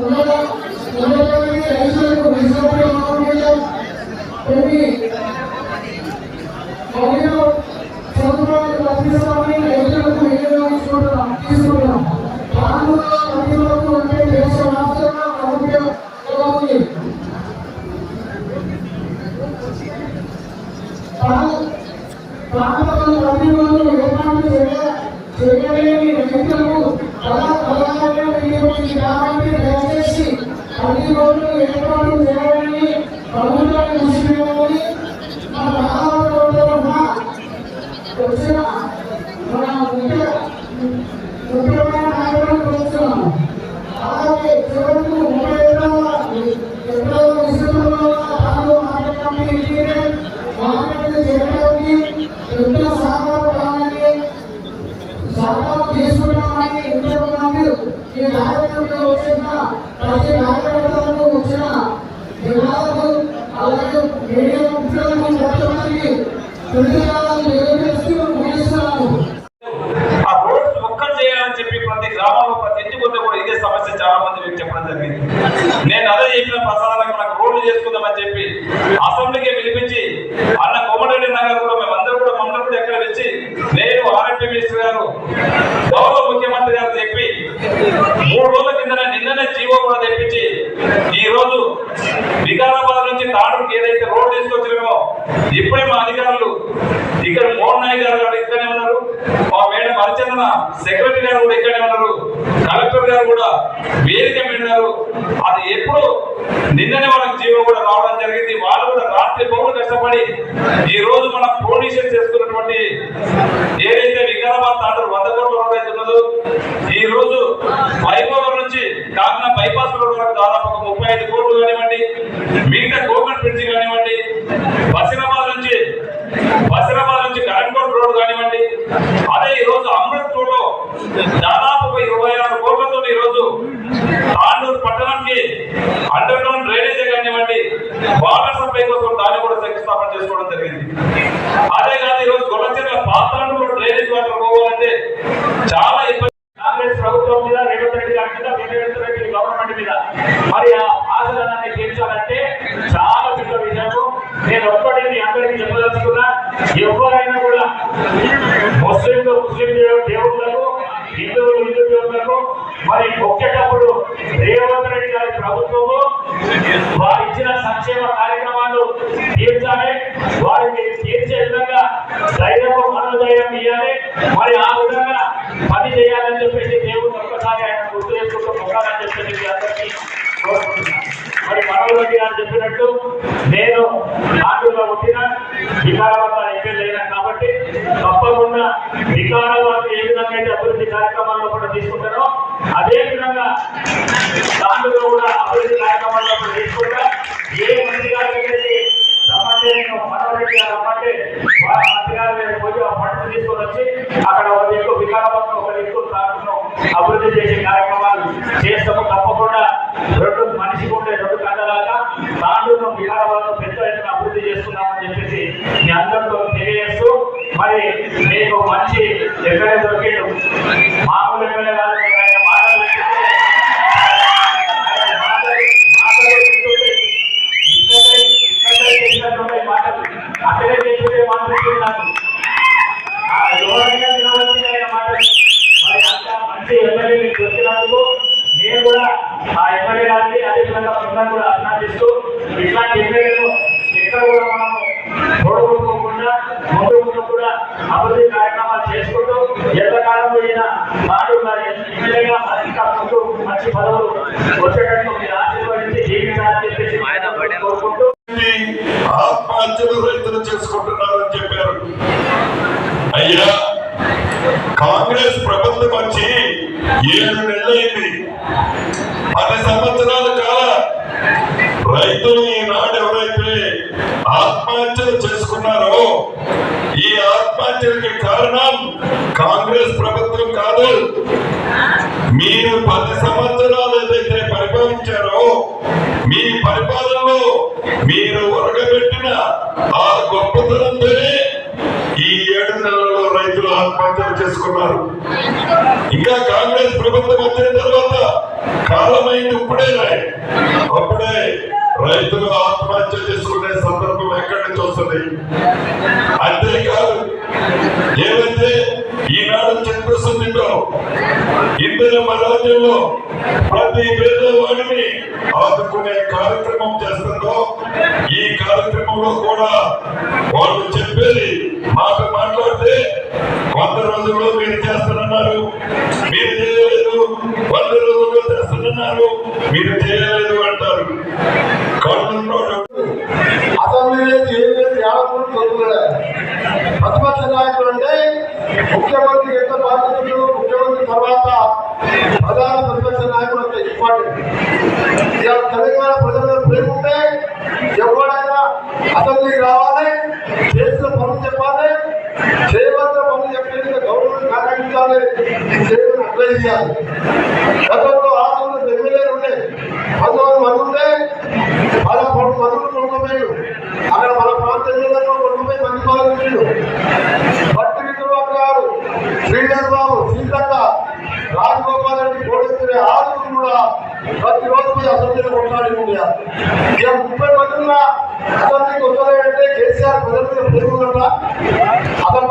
ఉన్నత ఉన్నత రైతులకు విజ్ఞప్తి ప్రతి అన్ని రోజులు ఏర్పాటు చేయాలని ప్రభుత్వాన్ని కృషి చేయాలని మన రాష్ట్రంలో వచ్చిన మన ముఖ్య ముఖ్యమైన నాయకులను కోరుతున్నాము అలాగే చివరకు ఈ వచ్చిన ప్రతి వచ్చిన జిల్లాలకు అలాగే మీడియా ముఖ్యులకు ముగిస్తున్నాను ఆ రోడ్డు ఒక్కటి చేయాలని చెప్పి ప్రతి గ్రామంలో ప్రతి ఇంటికి కూడా ఇదే సమస్య చాలా మంది మీకు చెప్పడం జరిగింది. నేను అదే చెప్పిన ప్రసాదాలకు నాకు రోడ్లు చేసుకుందామని చెప్పి అసెంబ్లీకి పిలిపించి అన్న కోమటిరెడ్డి నగర్ కూడా మేమందరూ కూడా మమ్మల్ని కూడా ఎక్కడ వచ్చి నేను ఆర్ఎంపీ మినిస్టర్ గారు గౌరవ ముఖ్యమంత్రి గారు చెప్పి మూడు రోజుల కింద నిన్ననే జీవో కూడా తెప్పించి ఈ రోజు వికారాబాద్ నుంచి తాడూరుకి ఏదైతే రోడ్డు తీసుకొచ్చినామో ఇప్పుడే మా అధికారులు ఇక్కడ మోహన్ నాయ్ గారు ఇక్కడనే ఉన్నారు. మా మేడం హరిచందన సెక్రటరీ గారు కూడా ఇక్కడే ఉన్నారు. కలెక్టర్ గారు కూడా వేదిక మీద అది ఎప్పుడు నిన్ననే వాళ్ళకి జీవో కూడా రావడం జరిగింది. వాళ్ళు కూడా రాత్రి పౌరులు కష్టపడి ఈ రోజు మన ప్రొడ్యూషన్ చేసుకున్నటువంటి ఏదైతే వికారాబాద్ తాండూరు వంద కోట్ల రూపాయలు ఈ రోజు వైభవం నుంచి కాకినా బైపాస్ రోడ్ వరకు దాదాపు ఒక ముప్పై ఐదు కోట్లు కానివ్వండి మిగతా గవర్నమెంట్ బ్రిడ్జ్ కానివ్వండి బసిరాబాద్ నుంచి బసిరాబాద్ నుంచి కరణ్కోట్ రోడ్ కానివ్వండి అదే ఈ రోజు అమృత్ రోడ్లో దాదాపు ఒక ఇరవై ఆరు కోట్లతో ఈ రోజు తాండూరు పట్టణానికి అండర్ గ్రౌండ్ డ్రైనేజ్ కానివ్వండి వాటర్ సప్లై కోసం దాన్ని కూడా శంకుస్థాపన చేసుకోవడం జరిగింది. అదే కాదు ఈరోజు రోజు గొడవచెర్ల కూడా డ్రైనేజ్ వాటర్ పోవాలంటే చాలా ఇబ్బంది. కాంగ్రెస్ ప్రభుత్వం మీద రేవంత్ రెడ్డి గారి మీద రేవంత్ రెడ్డి గవర్నమెంట్ మీద మరి ఆ ఆశలన్నీ తీర్చాలంటే చాలా పెద్ద విషయము నేను ఒక్కటి మీ అందరికీ చెప్పదలుచుకున్నా ఎవరైనా కూడా ముస్లింలు ముస్లిం దేవు- దేవుళ్ళకు హిందువులు హిందూ దేవుళ్ళకు మరి మొక్కేటప్పుడు తీర్చాలి. వారికి తీర్చే విధంగా ధైర్యం మనోధైర్యం ఇవ్వాలి. మరి ఆ విధంగా పని చేయాలని చెప్పేసి దేవుడు ఒక్కసారి ఆయన గుర్తు చేసుకుంటూ ఉండాలని చెప్పేసి అందరికీ మరి మనోజ్ గారు చెప్పినట్టు నేను నాటుగా పుట్టిన వికారాబాద్ ఎమ్మెల్యేనా కాబట్టి తప్పకుండా వికారాబాద్ ఏ విధంగా అయితే అభివృద్ధి కార్యక్రమాల్లో కూడా తీసుకుంటారో అదే విధంగా దాంట్లో కూడా అభివృద్ధి కార్యక్రమాల్లో కూడా తీసుకుంటా ఏ మంత్రి గారికి రమ్మంటే నేను మనోరెడ్డి గారు రమ్మంటే వారి మంత్రి గారు నేను పోయి ఆ ఫండ్స్ తీసుకొని వచ్చి అక్కడ ఒక దిక్కు వికారాబాద్ ఒక దిక్కు తాను అభివృద్ధి చేసే కార్యక్రమాలు చేస్తాము. తప్పకుండా రెండు మనిషికి ఉండే రెండు కండలాగా తాండూరు వికారాబాద్ పెద్ద ఎత్తున అభివృద్ధి చేస్తున్నామని చెప్పేసి మీ అందరితో తెలియజేస్తూ మరి మీకు మంచి ఎక్కడ దొరికేడు మామూలు ఎమ్మెల్యే కాదు మీరు ఆయన మాటలు వింటుంటే, ఆయన మాటలు మాటలు వింటుంటే ఇక్కడే ఇక్కడే చేసినటువంటి మాటలు అక్కడే చేస్తుంటే మాట్లాడుతుంది నాకు ఆ ఎవరైనా వినవలసింది ఆయన మాటలు మరి అంత మంచి ఎమ్మెల్యే మీకు దొరికినందుకు నేను కూడా ఆ ఎమ్మెల్యే గారిని అదేవిధంగా మిమ్మల్ని కూడా అభినందిస్తూ ఇట్లాంటి ఎమ్మెల్యేలు ఎక్కడ కూడా మనము తోడుకోకుండా ముందు ముందు కూడా అభివృద్ధి కార్యక్రమాలు చేసుకుంటూ ఎంతకాలం అయినా నాడు మరి ఎమ్మెల్యేగా ఇంకా ముందు మంచి పదవులు వచ్చేటట్టు మీరు ఆశీర్వదించి జీవించాలని చెప్పేసి కోరుకుంటూ ఆత్మహత్యలు రైతులు చేసుకుంటున్నారని చెప్పారు. అయ్యా కాంగ్రెస్ ప్రభుత్వం వచ్చి ఏడు నెలలైంది. పది సంవత్సరాల కాల రైతులు ఈనాడు ఎవరైతే ఆత్మహత్యలు చేసుకున్నారో ఈ ఆత్మహత్యలకి కారణం కాంగ్రెస్ ప్రభుత్వం కాదు. మీరు పది సంవత్సరాలు ఏదైతే పరిపాలించారో మీ పరిపాలనలో మీరు ఒరగబెట్టిన ఆ గొప్పతనంతోనే ఈ ఏడు నెలలలో రైతులు ఆత్మహత్యలు చేసుకున్నారు. ఇంకా కాంగ్రెస్ ప్రభుత్వం వచ్చిన తర్వాత కాలమైంది ఇప్పుడే అప్పుడే రైతులు ఆత్మహత్య చేసుకునే సందర్భం ఎక్కడ వస్తుంది? అంతేకాదు కాదు ఈనాడు చంద్రసుందిలో మన రాజ్యంలో ప్రతి పేదవాడిని ఆదుకునే కార్యక్రమం చేస్తుందో ఈ కార్యక్రమంలో కూడా వాళ్ళు చెప్పేది మాట మాట్లాడితే వంద రోజుల్లో మీరు చేస్తానన్నారు మీరు చేయలేదు వంద రోజుల్లో చేస్తానన్నారు మీరు చేయలేదు అంటారు. కళ్ళు అసెంబ్లీ లేదు ఏం ప్రతిపక్ష నాయకులు అంటే ముఖ్యమంత్రి ఎంత బాధ్యతలు ముఖ్యమంత్రి తర్వాత ప్రధాన ప్రతిపక్ష నాయకులు అంత ఇంపార్టెంట్ ఇలా తెలంగాణ ప్రజల మీద ప్రేమ ఉంటే ఎవరైనా అసెంబ్లీకి రావాలి చేసిన పనులు చెప్పాలి చేయవలసిన పనులు చెప్పేందుకు గౌరవం కాపాడించాలి చేయమని అడ్వైజ్ చేయాలి. గతంలో ఆందోళన ఎమ్మెల్యేలు ఉండే పంతొమ్మిది మంది ఉంటే పోయి అసెంబ్లీలో కొట్లాడి ఉండే ఇక ముప్పై మంది ఉన్న అసెంబ్లీకి వస్తారంటే కేసీఆర్ ప్రజల మీద ప్రేమ ఉందట. అతను